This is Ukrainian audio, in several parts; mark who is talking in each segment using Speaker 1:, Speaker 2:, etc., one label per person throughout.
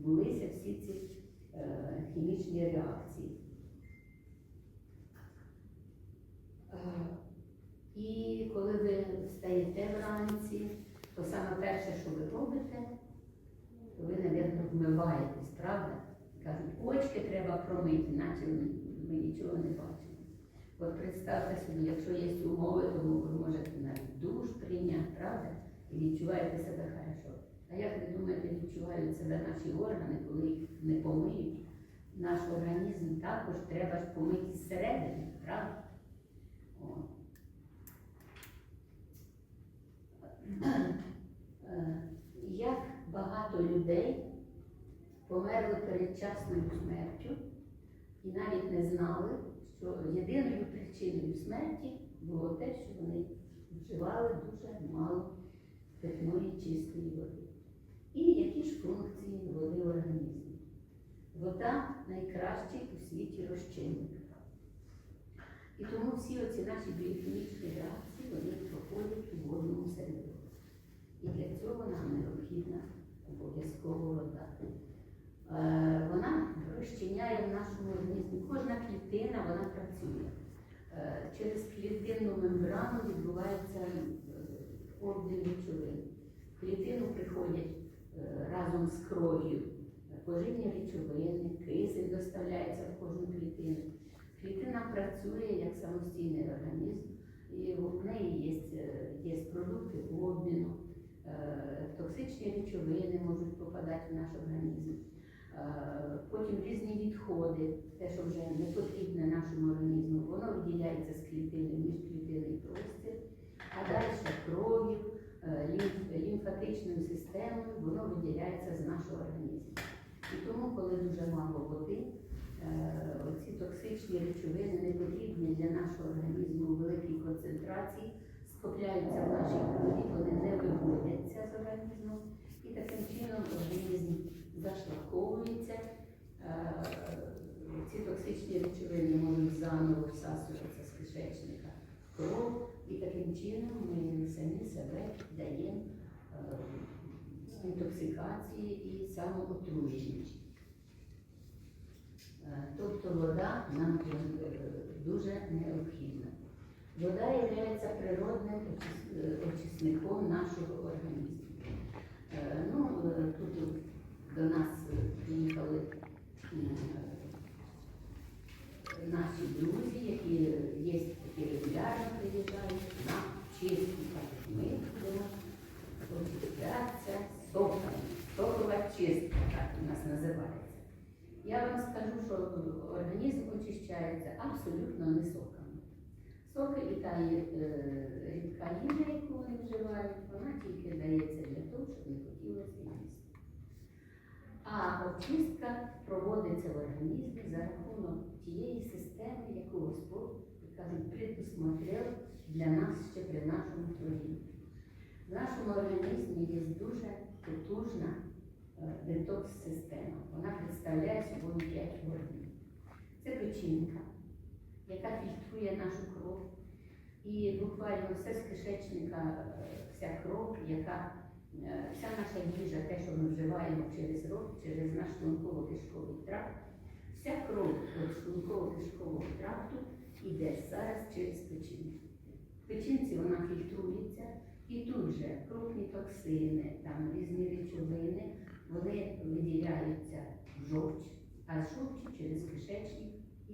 Speaker 1: відбулися всі ці е, хімічні реакції. Е, І коли ви встаєте вранці, то саме перше, що ви робите, то ви, мабуть, вмиваєтесь, правда? Кажуть, очки треба промити, наче ми нічого не бачимо. От представте собі, якщо є умови, то ви можете навіть душ прийняти, правда? І відчуваєте себе хорошо. Відчувають себе наші органи, коли їх не помиють? Наш організм також треба ж помити зсередини, правда? Е, Як багато людей померли передчасною смертю і навіть не знали, що єдиною причиною смерті було те, що вони вживали дуже мало питної чистої води. І ж функції води в організмі? Вода найкращий у світі розчинник. І тому всі оці наші біохімічні реакції вони проходять у водному середовищі. І для цього нам необхідна обов'язково вода. Е, Вона розчиняє в нашому організмі. Кожна клітина вона працює. Е, Через клітинну мембрану відбувається е, обмін речовин. Клітину приходять разом з кров'ю поживні речовини, кисень доставляється в кожну клітину. Клітина працює як самостійний організм, і в неї є, е, є продукти обміну, е, токсичні речовини можуть попадати в наш організм. Е, Потім різні відходи, те, що вже не потрібне нашому організму, воно виділяється з клітини, в міжклітинний простір, а далі кров'ю, е, лімф- воно виділяється з нашого організму. І тому, коли дуже мало води, е, оці токсичні речовини не потрібні для нашого організму у великій концентрації, скопляються в нашій крові, вони не виводяться з організму, і таким чином організм зашлаковується. Е, Ці токсичні речовини можуть заново всасуватися з кишечника в кров, і таким чином ми самі себе даємо е, інтоксикації і самоотруєння. Е, Тобто вода нам е, дуже необхідна. Вода є природним е, очисником нашого організму. Ну, тут до нас приїхали наші друзі, які є, які регулярно приїжджають на чистку. Так, Ми будемо очищатися соками. Сокова чистка, так у нас називається. Я вам скажу, що організм очищається абсолютно не соками. Соки і та е, рідка їжа, яку вони вживають, вона тільки дається для того, щоб не хотілося їсти. А очистка проводиться в організмі за рахунок тієї системи, яку Господь, кажуть, предусмотрел для нас ще при нашому творінні. В нашому організмі є дуже потужна детокс-система. Вона представляє собою п'ять органів. Це печінка, яка фільтрує нашу кров. І буквально все з кишечника, е, вся кров, яка е, вся наша їжа, те, що ми вживаємо через рот, через наш шлунково-кишковий тракт, вся кров від шлунково-кишкового тракту йде зараз через печінку. В печінці вона фільтрується, і тут же крупні токсини, там різні речовини, вони виділяються в жовч, а з жовчі через кишечник і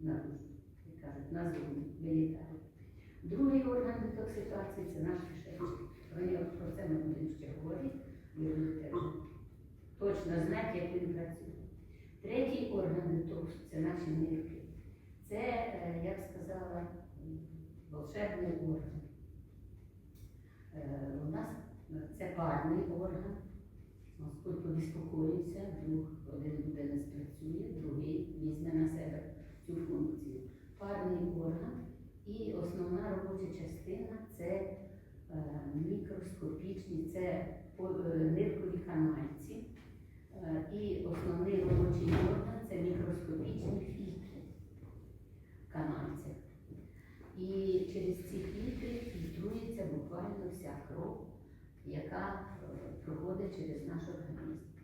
Speaker 1: наружу, як кажуть, назовні вилітають. Другий орган детоксикації це наш кишечник. Вони про це ми будемо ще говорити, ви будете точно знати, як він працює. Третій орган детоксу це наші нирки. Це, е, як сказала, волшебний орган. Е, У нас це парний орган. Господь побіспокоїться, друг один буде не спрацює, другий візьме на себе цю функцію. Парний орган і основна робоча частина це е, мікроскопічні, це е, ниркові канальці. Е, і основний робочий орган це мікроскопічні фільтри канальців. І через ці фільтри фільтрується буквально вся кров яка е, проходить через наш організм.